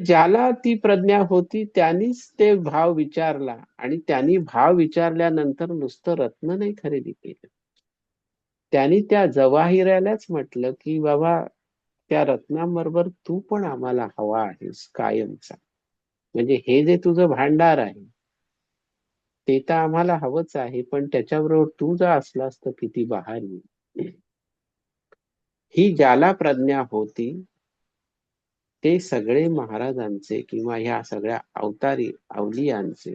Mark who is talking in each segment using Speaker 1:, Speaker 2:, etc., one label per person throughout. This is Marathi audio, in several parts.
Speaker 1: ज्याला ती प्रज्ञा होती त्यांनीच ते भाव विचारला. आणि त्यांनी भाव विचारल्यानंतर नुसतं रत्न नाही खरेदी केलं. त्यांनी त्या जवाहिरालाच म्हटलं की बाबा त्या रत्नांबरोबर तू पण आम्हाला हवा आहेस कायमचा. म्हणजे हे जे तुझं भांडार आहे ते तर आम्हाला हवंच आहे पण त्याच्याबरोबर तू जर असलास तर किती बहार येईल ही ज्याला प्रज्ञा होती ते सगळे महाराजांचे किंवा ह्या सगळ्या अवतारी अवलियांचे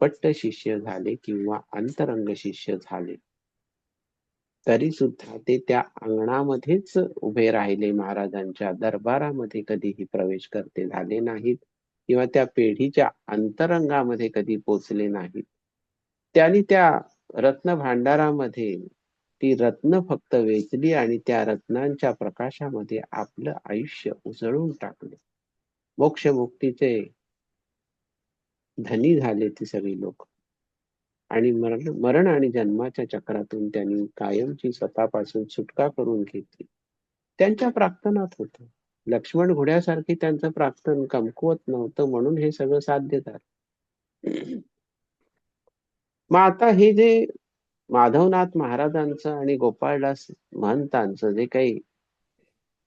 Speaker 1: पट्ट शिष्य झाले किंवा अंतरंग शिष्य झाले. तरी सुद्धा ते त्या अंगणामध्येच उभे राहिले महाराजांच्या दरबारामध्ये कधीही प्रवेश करते झाले नाहीत किंवा त्या पेढीच्या अंतरंगामध्ये कधी पोचले नाहीत. त्यांनी त्या रत्न भांडारामध्ये ती रत्न फक्त वेचली आणि त्या रत्नांच्या प्रकाशामध्ये आपलं आयुष्य उजळून टाकले. मोक्ष मुक्तीचे धनी झाले ती सगळी लोक. आणि मरण मरण आणि जन्माच्या चक्रातून त्यांनी कायमची स्वतःपासून सुटका करून घेतली. त्यांच्या प्रार्थनात होत. लक्ष्मण घोड्यासारखे त्यांचं प्रार्थन कमकुवत नव्हतं म्हणून हे सगळं साध्य झालं. मग आता हे जे माधवनाथ महाराजांचं आणि गोपाळदास महंतांचं जे काही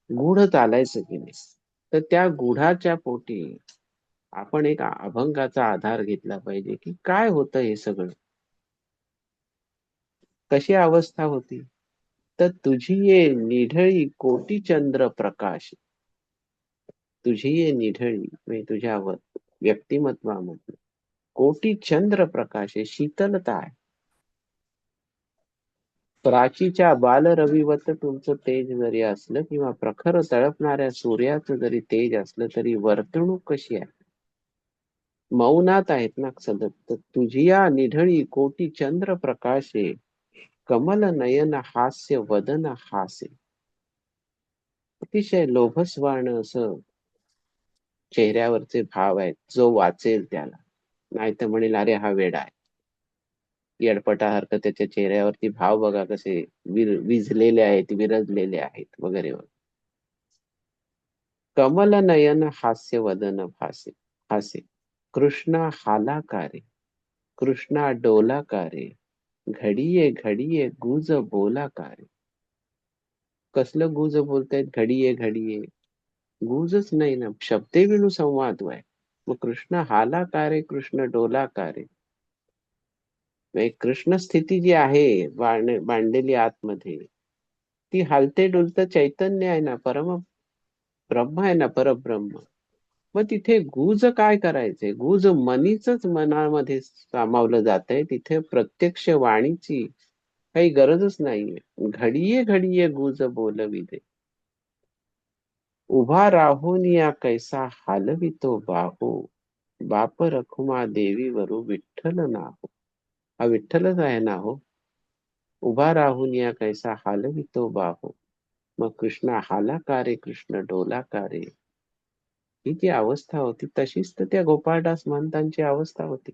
Speaker 1: गुढ चालायचं की नाही तर त्या गुढाच्या पोटी आपण एक अभंगाचा आधार घेतला पाहिजे की काय होतं हे सगळं? कशी अवस्था होती? तर तुझी ये निढळी कोटी चंद्र प्रकाश. तुझी ये निढळी म्हणजे तुझ्या व्यक्तिमत्वामध्ये कोटी चंद्र प्रकाश आहे शीतलता आहे. प्राचीच्या बालरवीवत तुमचं तेज जरी असलं किंवा प्रखर तळपणाऱ्या सूर्याचं जरी तेज असलं तरी वर्तणूक कशी आहे? मौनात आहेत ना सदत्त तर तुझी या निढळी कोटी चंद्र प्रकाशे कमल नयन हास्य वदन हासे. अतिशय लोभस्वाण असं चेहऱ्यावरचे भाव आहेत. जो वाचेल त्याला. नाही तर म्हणेल अरे हा वेडा आहे. येडपटासारखं त्याच्या चेहऱ्यावरती भाव बघा कसे विर विझलेले आहेत विरजलेले आहेत वगैरे वगैरे. कमल नयन हास्य वदन भासे हासे कृष्णा हालाकारे कृष्णा डोलाकारे घडिये घडीये गुज बोलाकारे कसलं गुज बोलतायत? घडिये घडीये. गुजच नाही ना शब्दे विणू संवाद वाय. मग कृष्ण हालाकारे कृष्ण डोलाकारे म्हणजे कृष्ण स्थिती जी आहे मांडलेली आतमध्ये ती हालते डुलत चैतन्य आहे ना परम ब्रह्म आहे ना परब्रह्म. मग तिथे गुज काय करायचे गुज मनीच मनामध्ये सामावलं जात आहे तिथे प्रत्यक्ष वाणीची काही गरजच नाहीये. घडीये घडिये गुज बोलविते. उभा राहून या कैसा हालवितो बाहू. बाप रखुमा देवी वरू विठ्ठल नाहो. हा विठ्ठलच आहे ना हो. उभा राहून या कैसा हालवितो बाहो. मग कृष्ण हालाकारे कृष्ण? रे? ही जी अवस्था होती तशीच तर त्या गोपाळदास महंतांची अवस्था होती.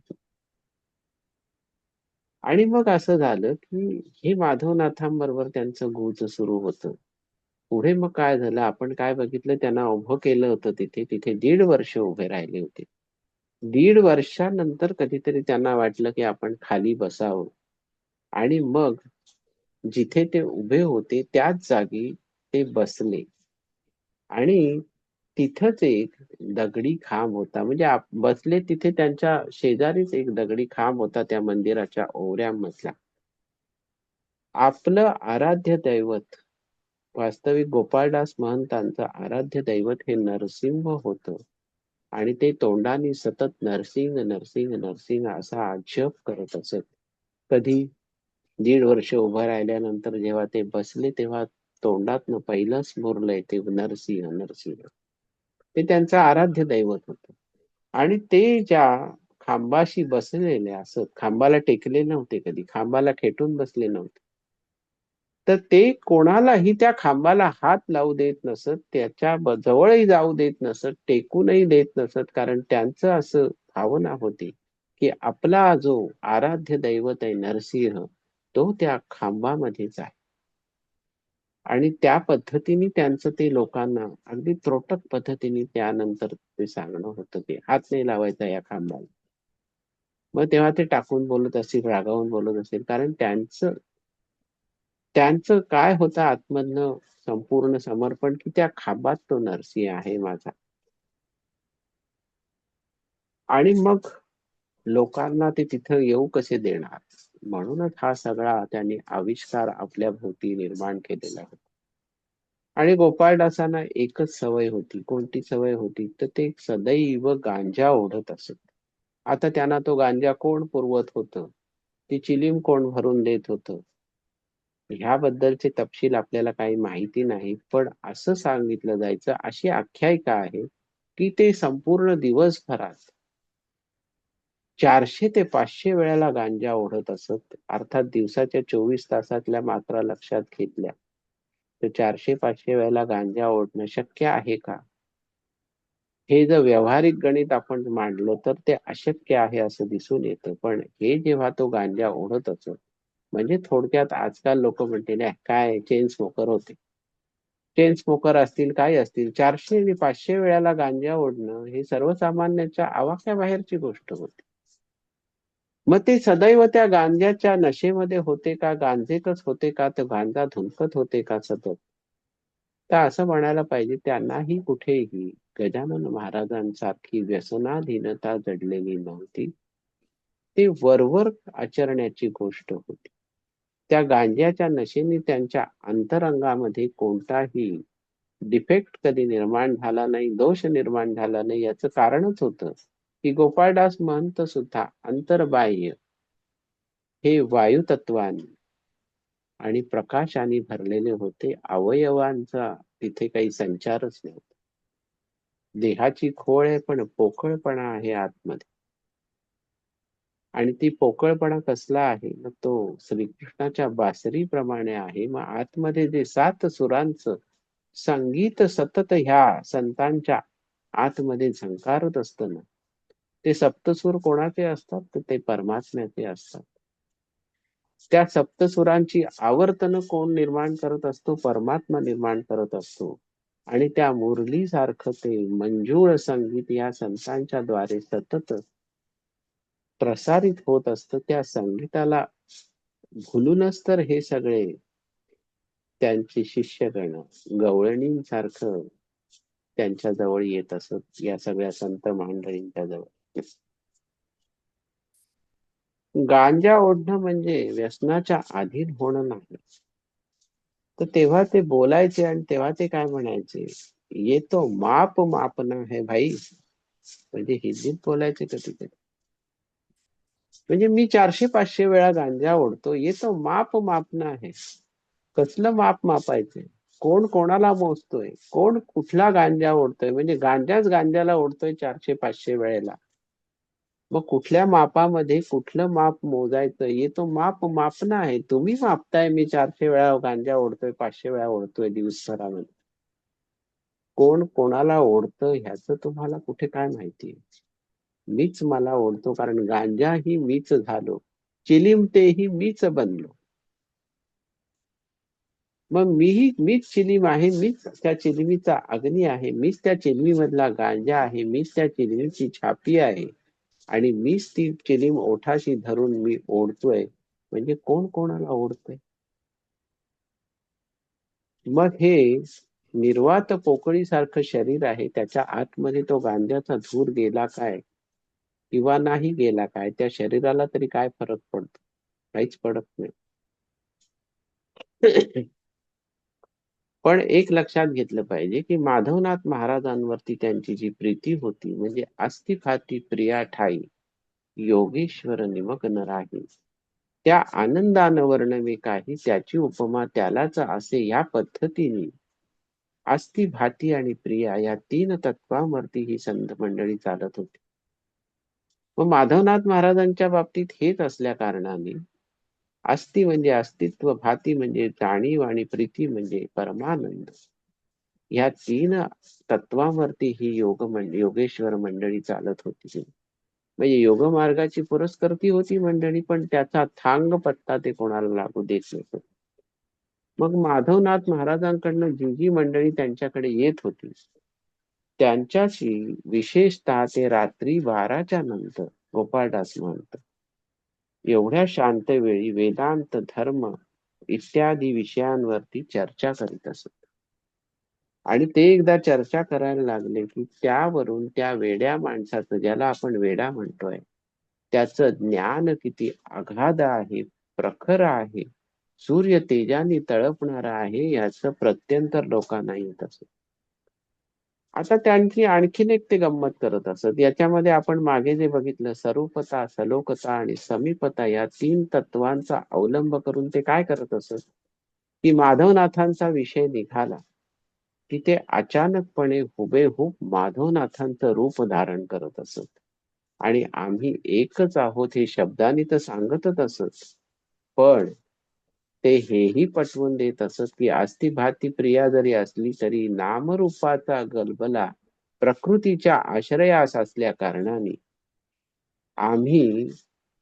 Speaker 1: आणि मग असं झालं की हे माधवनाथांबरोबर त्यांचं गुज सुरू होतं. पुढे मग काय झालं? आपण काय बघितलं? त्यांना उभं केलं होतं तिथे. तिथे दीड वर्ष उभे राहिले होते. दीड वर्षानंतर कधीतरी त्यांना वाटलं की आपण खाली बसावं. आणि मग जिथे ते उभे होते त्याच जागी ते बसले. आणि तिथंच एक दगडी खांब होता. म्हणजे बसले तिथे त्यांच्या शेजारीच एक दगडी खांब होता त्या मंदिराच्या ओऱ्यामधला. आपलं आराध्य दैवत वास्तविक गोपाळदास महंतांचं आराध्य दैवत हे नरसिंह होतं. आणि ते तोंडाने सतत नरसिंग नरसिंग नरसिंग असा आक्षेप करत असत. कधी दीड वर्ष उभं राहिल्यानंतर जेव्हा ते बसले तेव्हा तोंडात पहिलंच मुरलंय ते नरसिंह नरसिंह. ते त्यांचं आराध्य दैवत होत. आणि ते ज्या खांबाशी बसलेले असत खांबाला टेकले नव्हते कधी खांबाला खेटून बसले नव्हते. तर ते कोणालाही त्या खांबाला हात लावू देत नसत त्याच्या जवळही जाऊ देत नसत टेकूनही देत नसत. कारण त्यांचं असं भावना होती की आपला जो आराध्य दैवत आहे नरसिंह तो त्या खांबामध्येच आहे. आणि त्या पद्धतीने त्यांचं ते लोकांना अगदी त्रोटक पद्धतीने त्यानंतर ते सांगणं होतं ते. हात नाही लावायचा या खांबाला. मग तेव्हा ते टाकून बोलत असतील रागावून बोलत असतील. कारण त्यांचं त्यांचं काय होतं आत्मधनं संपूर्ण समर्पण की त्या खांबात तो नरसी आहे माझा. आणि मग लोकांना ते तिथं येऊ कसे देणार? म्हणूनच हा सगळा त्यांनी आविष्कार आपल्या भोवती निर्माण केलेला होता. आणि गोपाळदासांना एकच सवय होती. कोणती सवय होती? तर ते सदैव गांजा ओढत असत. आता त्यांना तो गांजा कोण पुरवत होत? ती चिलीम कोण भरून देत होतं? ह्याबद्दलचे तपशील आपल्याला काही माहिती नाही पण असं सांगितलं जायचं अशी आख्यायिका आहे की ते संपूर्ण दिवसभरात चारशे ते पाचशे वेळेला गांजा ओढत असत अर्थात दिवसाच्या चोवीस तासातल्या मात्रा लक्षात घेतल्या. तर चारशे पाचशे वेळेला गांजा ओढणं शक्य आहे का? हे जर व्यावहारिक गणित आपण मांडलो तर ते अशक्य आहे असं दिसून येतं पण हे जेव्हा तो गांजा ओढत असत म्हणजे थोडक्यात आजकाल लोक म्हणतील काय चेन स्मोकर होते. चेन स्मोकर असतील काय असतील चारशे आणि पाचशे वेळाला गांजा ओढणं हे सर्वसामान्यांच्या आवाक्याबाहेरची गोष्ट होती. मग ते सदैव त्या गांजाच्या नशेमध्ये होते का गांजेतच होते का तो गांजा धुमकत होते का सतत? तर असं म्हणायला पाहिजे त्यांनाही कुठेही गजानन महाराजांसारखी व्यसनाधीनता जडलेली नव्हती. ते वरवर आचरण्याची गोष्ट होती. त्या गांज्याच्या नशेने त्यांच्या अंतरंगामध्ये कोणताही डिफेक्ट कधी निर्माण झाला नाही दोष निर्माण झाला नाही याचं कारणच होतं. की गोपाळदास महंत सुद्धा अंतर्बाह्य हे वायुतत्वाने आणि प्रकाशाने भरलेले होते. अवयवांचा तिथे काही संचारच नव्हता. देहाची खोळ आहे पण पोकळपणा आहे आतमध्ये. आणि ती पोकळपणा कसला आहे मग तो श्रीकृष्णाच्या बासरीप्रमाणे आहे. मग आतमध्ये जे सात सुरांचं संगीत सतत ह्या संतांच्या आतमध्ये झंकारत असत ना ते सप्तसूर कोणाचे असतात? तर ते परमात्म्याचे असतात. त्या सप्तसुरांची आवर्तन कोण निर्माण करत असतो? परमात्मा निर्माण करत असतो. आणि त्या मुरली सारखं ते मंजूळ संगीत या संतांच्या द्वारे सतत प्रसारित होत असत त्या संगीताला भुलूनच तर हे सगळे त्यांचे शिष्यगण गवळणींसारखं त्यांच्या जवळ येत असत या सगळ्या संत मंडळींच्या जवळ. गांजा ओढणं म्हणजे व्यसनाच्या अधीन होणं नाही. तर तेव्हा ते बोलायचे आणि तेव्हा ते काय म्हणायचे? येतो माप मापना है भाई. म्हणजे हिंदीत बोलायचे कधी कधी म्हणजे मी चारशे पाचशे वेळा गांजा ओढतो. येतो माप मापना आहे. कसलं माप मापायचंय कोण कोणाला मोजतोय? कोण कुठला गांजा ओढतोय? म्हणजे गांजाच गांजाला ओढतोय चारशे पाचशे वेळेला. मग कुठल्या मापामध्ये कुठलं माप मोजायचं? ये तो माप मापणं आहे. तुम्ही मापताय मी चारशे वेळा गांजा ओढतोय पाचशे वेळा ओढतोय दिवसभरामध्ये. कोण कोणाला ओढतं ह्याच तुम्हाला कुठे काय माहिती मीच मला ओढतो कारण गांजा ही मीच झालो चिलीमतेही मीच बनलो. मग मीही मीच चिलीम आहे मीच त्या चिलमीचा अग्नी आहे मीच त्या चिलमी मधला गांजा आहे मीच त्या चिलमीची छापी आहे आणि मीच ती चिलीम ओठाशी धरून मी ओढतोय. म्हणजे कोण कोणाला ओढतोय? मग हे निर्वात पोकळी सारखं शरीर आहे त्याच्या आतमध्ये तो गांजाचा धूर गेला काय? किंवा नाही गेला काय त्या शरीराला तरी काय फरक पडतो? काहीच पडत नाही. पण एक लक्षात घेतलं पाहिजे की माधवनाथ महाराजांवरती त्यांची जी प्रीती होती म्हणजे अस्तिफाती प्रिया ठाई योगेश्वर निमग्न राही त्या आनंदान वर्णवे काही त्याची उपमा त्यालाच असे या पद्धतीने. आस्ती भाती आणि प्रिया या तीन तत्वांवरती ही संत मंडळी चालत होती. मग माधवनाथ महाराजांच्या बाबतीत हेच असल्या कारणाने अस्ति म्हणजे अस्तित्व भाती म्हणजे जाणीव आणि प्रीती म्हणजे परमानंद. या तीन तत्वांवरती ही योग मंडळी योगेश्वर मंडळी चालत होती. म्हणजे योग मार्गाची पुरस्कृती होती मंडळी पण त्याचा थांग पत्ता ते कोणाला लागू देत नव्हतं. मग माधवनाथ महाराजांकडनं जी जी मंडळी त्यांच्याकडे येत होती. त्यांच्याशी विशेषतः ते रात्री बाराच्या नंतर गोपाळदास म्हणत एवढ्या शांत वेळी वेदांत धर्म इत्यादी विषयांवरती चर्चा करीत असत. आणि ते एकदा चर्चा करायला लागले की त्यावरून त्या वेड्या माणसाचं ज्याला आपण वेडा म्हणतोय त्याचं ज्ञान किती अगाध आहे प्रखर आहे सूर्य तेजाने तळपणार आहे याचं प्रत्यंतर लोकांना येत असत. आता त्यांची आणखीन एक ते गंमत करत असत. याच्यामध्ये आपण मागे जे बघितलं सरूपता सलोकता आणि समीपता या तीन तत्वांचा अवलंब करून ते काय करत असत? की माधवनाथांचा विषय निघाला की ते अचानकपणे हुबेहूब माधवनाथांचं रूप धारण करत असत. आणि आम्ही एकच आहोत हे शब्दाने तर सांगतच असत. पण ते हेही पटवून देत असत की आस्ती भाती प्रिया जरी असली तरी नामरूपाचा गलबला प्रकृतीच्या आश्रयास असल्या कारणाने. आम्ही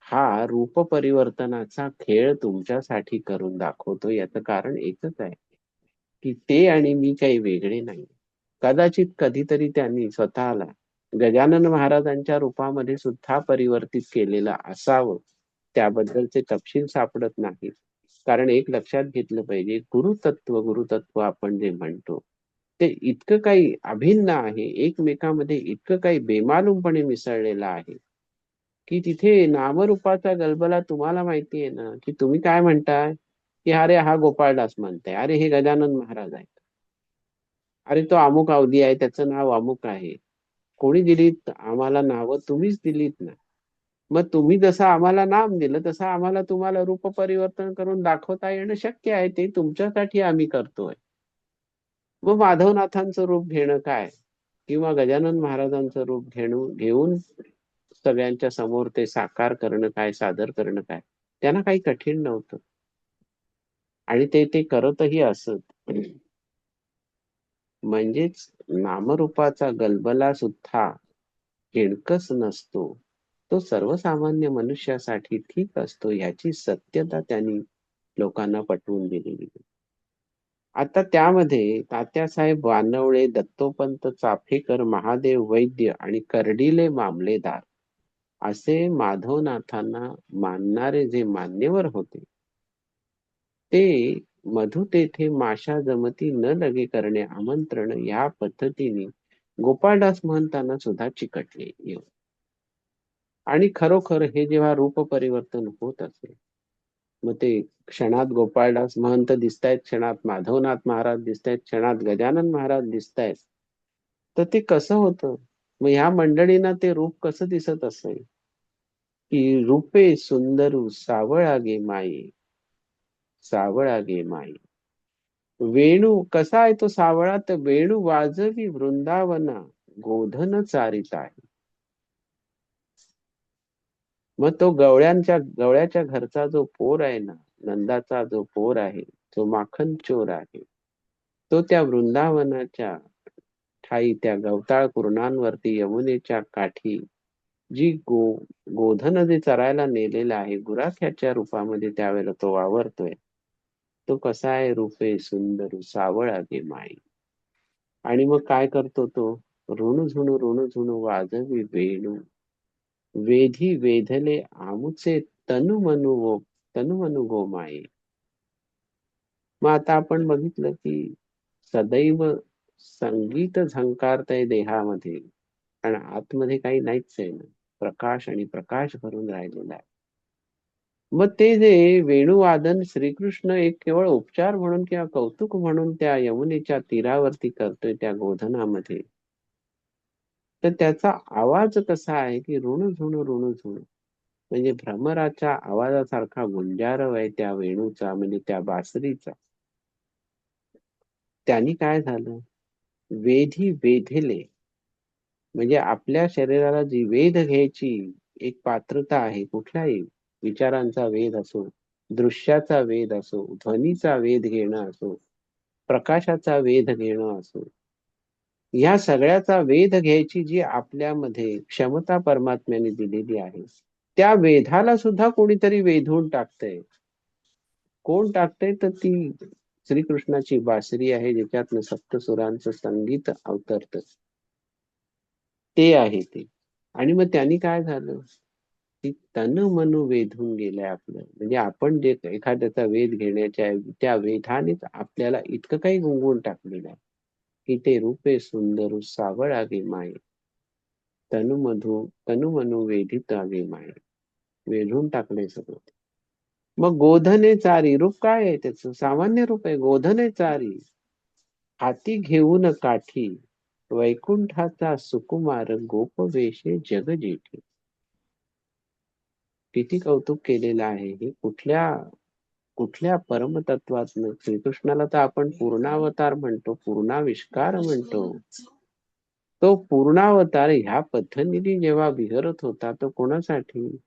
Speaker 1: हा रूप परिवर्तनाचा खेळ तुमच्यासाठी करून दाखवतो याचं कारण एकच आहे की ते आणि मी काही वेगळे नाही. कदाचित कधीतरी त्यांनी स्वतःला गजानन महाराजांच्या रूपामध्ये सुद्धा परिवर्तित केलेलं असावं. त्याबद्दलचे तपशील सापडत नाही कारण एक लक्षात घेतलं पाहिजे गुरुतत्व गुरुतत्व आपण जे म्हणतो ते इतकं काही अभिन्न आहे एकमेकामध्ये इतकं काही बेमालूमपणे मिसळलेलं आहे की तिथे नामरूपाचा गलबला तुम्हाला माहिती आहे ना की तुम्ही काय म्हणताय? की अरे हा गोपाळदास म्हणताय अरे हे गजानन महाराज आहेत. अरे तो अमुक अवधी आहे त्याचं नाव अमुक आहे. कोणी दिलीत? आम्हाला नावं तुम्हीच दिलीत ना. मग तुम्ही जसं आम्हाला नाम दिलं तसं आम्हाला तुम्हाला रूप परिवर्तन करून दाखवता येणं शक्य आहे ते तुमच्यासाठी आम्ही करतोय. मग माधवनाथांचं रूप घेणं काय? किंवा गजानन महाराजांचं रूप घेणं घेऊन सगळ्यांच्या समोर ते साकार करणं काय सादर करणं काय? त्यांना काही कठीण नव्हतं. आणि ते ते करतही असत. म्हणजेच नामरूपाचा गलबला सुद्धा किणकच नसतो. तो सर्वसामान्य मनुष्यासाठी ठीक असतो याची सत्यता त्यांनी लोकांना पटवून दिलेली. आता त्यामध्ये तात्यासाहेब वानवळे दत्तोपंत चाफेकर महादेव वैद्य आणि कर्डिले मामलेदार असे माधवनाथांना मानणारे जे मान्यवर होते ते मधु तेथे माशा जमती न लगे करणे आमंत्रण या पद्धतीने गोपाळदास महंतांना सुद्धा चिकटले. येऊ आणि खरोखर हे जेव्हा रूप परिवर्तन होत असेल मग ते क्षणात गोपाळदास महंत दिसतायत क्षणात माधवनाथ महाराज दिसतायत क्षणात गजानन महाराज दिसतायत तर ते कसं होतं? मग ह्या मंडळींना ते रूप कसं दिसत असेल? की रूपे सुंदरू सावळा गे सावळागे सावळा गे माई वेणू कसा आहे तो सावळा? तर वेणू वाजवी वृंदावना गोधन चारित आहे मग तो गवळ्यांच्या गवळ्याच्या घरचा जो पोर आहे ना नंदाचा जो पोर आहे जो माखन चोर आहे तो त्या वृंदावनाच्या ठाई त्या गवताळ कुरणांवरती यमुनेच्या काठी जी गो गोधन जे चरायला नेलेला आहे गुराख्याच्या रूपामध्ये त्यावेळेला तो वावरतोय. तो कसा आहे रूपे सुंदर सावळा गे माई. आणि मग काय करतो तो? ऋण झुणू ऋण झुणू वाजवी वेणू वेधी वेधले आमुचे तनु मनु गो तनु मनु गो माये. मग आता आपण बघितलं की सदैव संगीत झंकारतय देहामध्ये आणि आतमध्ये काही नाहीच आहे ना. प्रकाश आणि प्रकाश भरून राहिलेला आहे. मग ते जे वेणुवादन श्रीकृष्ण एक केवळ उपचार म्हणून किंवा कौतुक म्हणून त्या यमुनेच्या तीरावरती करतोय त्या गोधनामध्ये तर त्याचा आवाज कसा आहे की ऋण झुण ऋण झुण म्हणजे भ्रमराच्या आवाजासारखा गुंजारव आहे त्या वेणूचा म्हणजे त्या बासरीचा. त्यांनी काय झालं? वेधी वेधले. म्हणजे आपल्या शरीराला जी वेध घ्यायची एक पात्रता आहे कुठल्याही विचारांचा वेध असो दृश्याचा वेध असो ध्वनीचा वेध घेणं असो प्रकाशाचा वेध घेणं असो या सगळ्याचा वेध घ्यायची जी आपल्यामध्ये क्षमता परमात्म्याने दिलेली आहे त्या वेधाला सुद्धा कोणीतरी वेधून टाकतंय. कोण टाकतंय? तर ती श्रीकृष्णाची बासरी आहे ज्याच्यातनं सप्तसुरांचं संगीत अवतरत. ते आहे ते. आणि मग त्यांनी काय झालं? की तन मनु वेधून गेलंय आपलं. म्हणजे आपण जे एखाद्याचा वेध घेण्याच्या त्या वेधानेच आपल्याला इतकं काही गुंगवून टाकलेलं आहे. की ते रूपे सुंदर सावळागे माये. तनु मधू तनु मनु वेधित आगे माये. वेधून टाकले सगळं. मग गोधने चारी रूप काय आहे त्याच? सामान्य रूप आहे गोधने चारी. हाती घेऊन काठी वैकुंठाचा सुकुमार गोपवेशे जग जेठी. किती कौतुक केलेलं आहे हे कुठल्या कुठल्या परमतत्वातनं? श्रीकृष्णाला तर आपण पूर्णावतार म्हणतो पूर्णाविष्कार म्हणतो. तो पूर्णावतार ह्या पद्धतीने जेव्हा विहरत होता तो कोणासाठी?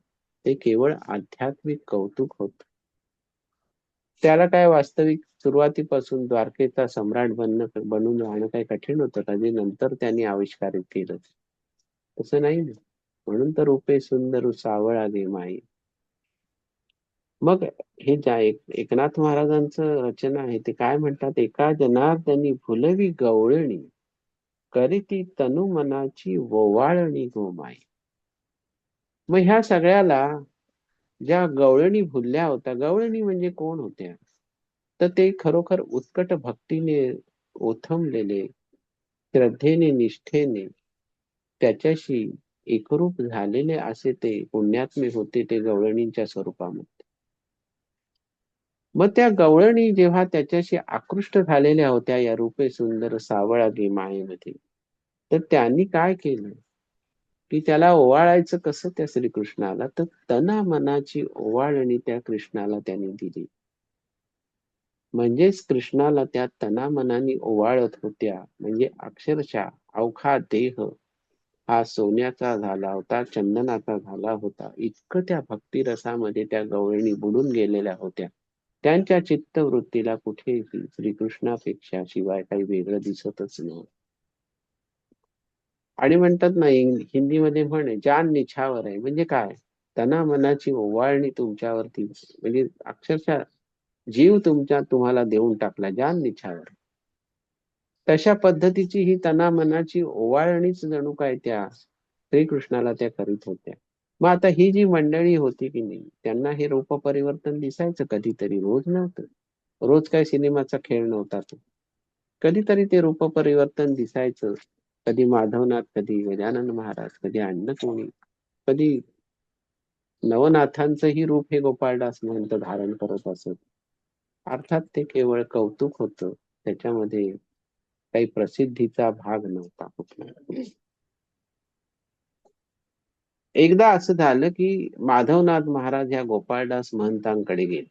Speaker 1: ते केवळ आध्यात्मिक कौतुक होत. त्याला काय वास्तविक सुरुवातीपासून द्वारकेचा सम्राट बनणं बनून राहणं काही कठीण होतं का? जे नंतर त्यांनी आविष्कारित केलं. तसं नाही ना. म्हणून तर रुपे सुंदर सावळ आले माई. मग हे ज्या एक एकनाथ महाराजांचं रचना आहे ते काय म्हणतात? एका जनार्दनी फुलवी गवळणी करीती तनु मनाची ववाळणी गोमाई मग ह्या सगळ्याला ज्या गवळणी भुलल्या होत्या गवळणी म्हणजे कोण होत्या? तर ते खरोखर उत्कट भक्तीने ओथमलेले श्रद्धेने निष्ठेने त्याच्याशी एकरूप झालेले असे ते पुण्यात्मे होते ते गवळणींच्या स्वरूपामध्ये. मग त्या गवळणी जेव्हा त्याच्याशी आकृष्ट झालेल्या होत्या या रूपे सुंदर सावळागी मायेमध्ये तर त्यांनी काय केलं? की त्याला ओवाळायचं कसं त्या श्रीकृष्णाला? तर तना मनाची ओवाळणी त्या कृष्णाला त्यांनी दिली. म्हणजेच कृष्णाला त्या तना मनाने ओवाळत होत्या. म्हणजे अक्षरशः अवखा देह हा सोन्याचा झाला होता चंदनाचा झाला होता. इतकं त्या भक्तिरसामध्ये त्या गवळणी बुडून गेलेल्या होत्या. त्यांच्या चित्तवृत्तीला कुठेही श्रीकृष्णापेक्षा शिवाय काही वेगळं दिसतच नव्हतं आणि म्हणतात ना हिंदीमध्ये म्हणे जान निछावर आहे. म्हणजे काय? तना मनाची ओवाळणी तुमच्यावरती म्हणजे अक्षरशः जीव तुमच्या तुम्हाला देऊन टाकला जान निछावर. तशा पद्धतीची ही तना मनाची ओवाळणीच जणू काय त्या श्रीकृष्णाला त्या करीत होत्या. मग आता ही जी मंडळी होती की नाही त्यांना हे रूप परिवर्तन दिसायचं कधीतरी रोज नव्हतं. रोज काय सिनेमाचा खेळ नव्हता तो. कधीतरी ते रूप परिवर्तन दिसायचं. कधी माधवनाथ कधी गजानन महाराज कधी अन्न कोणी कधी नवनाथांचंही रूप हे गोपाळदास महंत धारण करत असत. अर्थात ते केवळ कौतुक होत. त्याच्यामध्ये काही प्रसिद्धीचा भाग नव्हता कुठला. एकदा असं झालं की माधवनाथ महाराज ह्या गोपाळदास महंतांकडे गेले.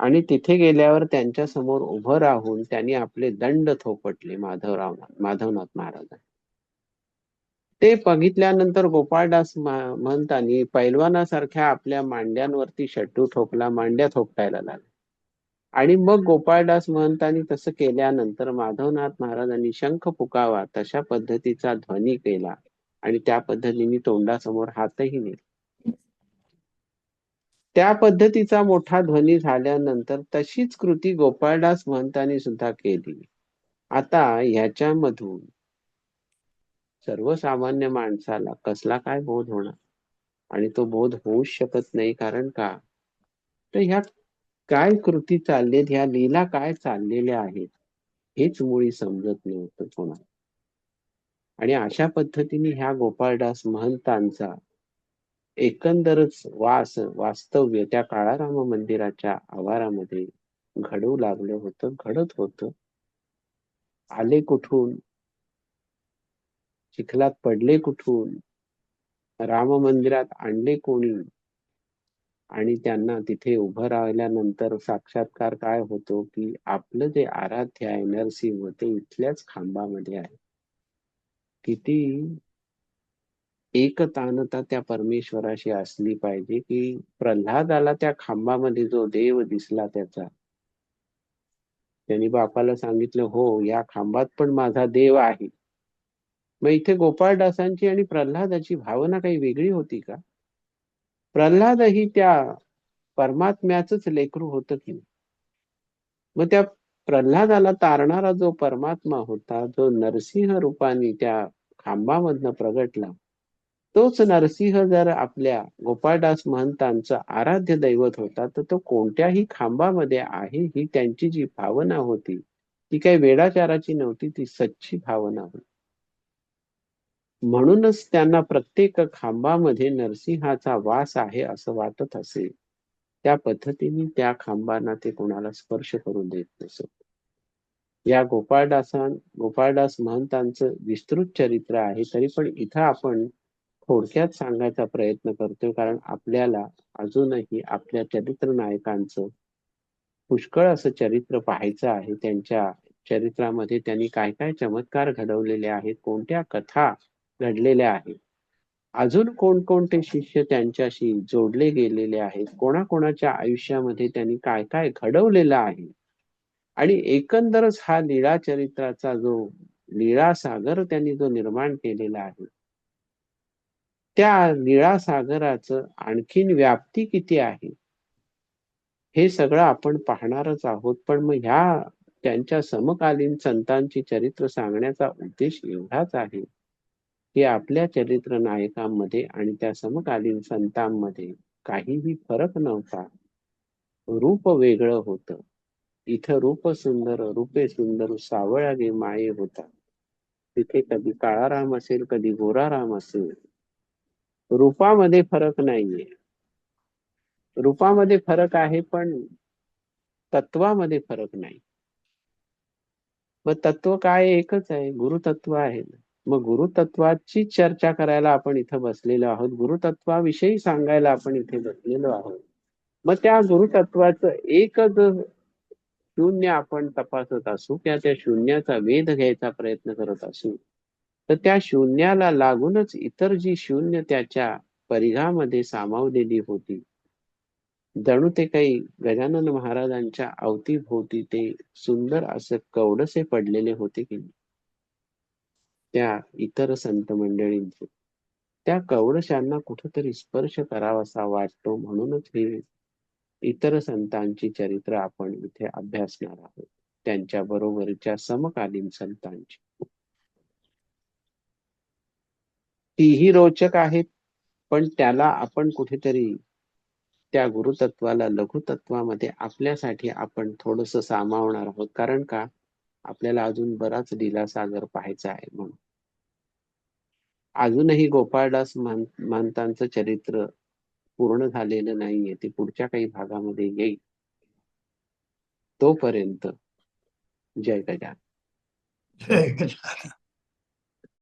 Speaker 1: आणि तिथे गेल्यावर त्यांच्यासमोर उभं राहून त्यांनी आपले दंड थोपटले माधवराव माधवनाथ महाराज ते बघितल्यानंतर गोपाळदास म्हणतानी पैलवानासारख्या आपल्या मांड्यांवरती शट्टू ठोकला मांड्या थोपटायला लागल्या. आणि मग गोपाळदास महंतांनी तसं केल्यानंतर माधवनाथ महाराजांनी शंख फुकावा तशा पद्धतीचा ध्वनी केला. आणि त्या पद्धतीने तोंडासमोर हातही नेला. त्या पद्धतीचा मोठा ध्वनी झाल्यानंतर तशीच कृती गोपाळदास महंतांनी सुद्धा केली. आता ह्याच्यामधून सर्वसामान्य माणसाला कसला काय बोध होणार? आणि तो बोध होऊच शकत नाही कारण का? तर ह्या काय कृती चाललेत? ह्या लीला काय चाललेल्या आहेत? हेच मुळी समजत नव्हतं कोणाला. आणि अशा पद्धतीने ह्या गोपाळदास महंतांचा एकंदरच वास वास्तव्य त्या काळाराम मंदिराच्या आवारामध्ये घडू लागलं होतं घडत होतं. आले कुठून? चिखलात पडले कुठून? राम मंदिरात आणले कोणी? आणि त्यांना तिथे उभं राहिल्यानंतर साक्षात्कार काय होतो की आपलं जे आराध्य आहे नरसिंह ते इथल्याच खांबामध्ये आहे. किती एकतानता त्या परमेश्वराशी असली पाहिजे की प्रल्हादाला त्या खांबामध्ये जो देव दिसला त्याचा. त्यांनी बापाला सांगितलं हो या खांबात पण माझा देव आहे. मग इथे गोपाळदासांची आणि प्रल्हादाची भावना काही वेगळी होती का? प्रल्हाद ही त्या परमात्म्याच लेकरू होत की मग त्या प्रल्हादाला तारणारा जो परमात्मा होता जो नरसिंह रूपाने त्या खांबामधनं प्रगटला तोच नरसिंह जर आपल्या गोपाळदास महंतांचं आराध्य दैवत होता तर तो कोणत्याही खांबामध्ये आहे ही त्यांची जी भावना होती ती काही वेडाचाराची नव्हती ती सच्ची भावना होती. म्हणूनच त्यांना प्रत्येक खांबामध्ये नरसिंहाचा वास आहे असं वाटत असेल त्या पद्धतीने त्या खांबांना ते कोणाला स्पर्श करून देत नसत. या गोपाळदासां गोपाळदास महंतांचं विस्तृत चरित्र आहे तरी पण इथं आपण थोडक्यात सांगायचा प्रयत्न करतोय कारण आपल्याला अजूनही आपल्या चरित्र नायकांचं पुष्कळ असं चरित्र पाहायचं आहे. त्यांच्या चरित्रामध्ये त्यांनी काय काय चमत्कार घडवलेले आहेत कोणत्या कथा घडलेल्या आहेत अजून कोणकोणते शिष्य त्यांच्याशी जोडले गेलेले आहेत? कोणाकोणाच्या आयुष्यामध्ये त्यांनी काय काय घडवलेलं आहे? आणि एकंदरच हा लीळा चरित्राचा जो लीळा सागर त्यांनी जो निर्माण केलेला आहे त्या लीळा सागराचं आणखीन व्याप्ती किती आहे? हे सगळं आपण पाहणारच आहोत. पण मग ह्या त्यांच्या समकालीन संतांची चरित्र सांगण्याचा उद्देश एवढाच आहे की आपल्या चरित्र नायकांमध्ये आणि त्या समकालीन संतांमध्ये काहीही फरक नव्हता. रूप वेगळं होतं. इथं रूप सुंदर रूपे सुंदर सावळागे माये होता. तिथे कधी काळा राम असेल कधी गोरा राम असेल. रूपामध्ये फरक नाहीये. रूपामध्ये फरक आहे पण तत्वामध्ये फरक नाही. मग तत्व काय एकच आहे? गुरुतत्व आहे. ना मग गुरुतत्वाची चर्चा करायला आपण इथं बसलेलो आहोत. गुरुतत्वाविषयी सांगायला आपण इथे बसलेलो आहोत. मग त्या गुरुतत्वाचं एकच शून्य आपण तपासत असू किंवा त्या शून्याचा वेध घ्यायचा प्रयत्न करत असू तर त्या शून्याला लागूनच इतर जी शून्य त्याच्या परिघामध्ये सामावलेली होती जणू ते काही गजानन महाराजांच्या अवतीभोवती ते सुंदर असं कवडसे पडलेले होते की त्या इतर संत मंडळींचे. त्या कवडशांना कुठेतरी स्पर्श करावासा वाटतो म्हणूनच हे इतर संतांची चरित्र आपण इथे अभ्यासणार आहोत. त्यांच्या बरोबरच्या समकालीन संतांची. तीही रोचक आहेत पण त्याला आपण कुठेतरी त्या गुरुतत्वाला लघुतत्वामध्ये आपल्यासाठी आपण थोडस सामावणार आहोत. कारण का? आपल्याला अजून बराच लीला सागर पाहायचा आहे म्हणून. अजूनही गोपाळदास महंतांचं चरित्र पूर्ण झालेलं नाहीये. ते पुढच्या काही भागामध्ये येईल. तोपर्यंत जय गजान
Speaker 2: जय गजान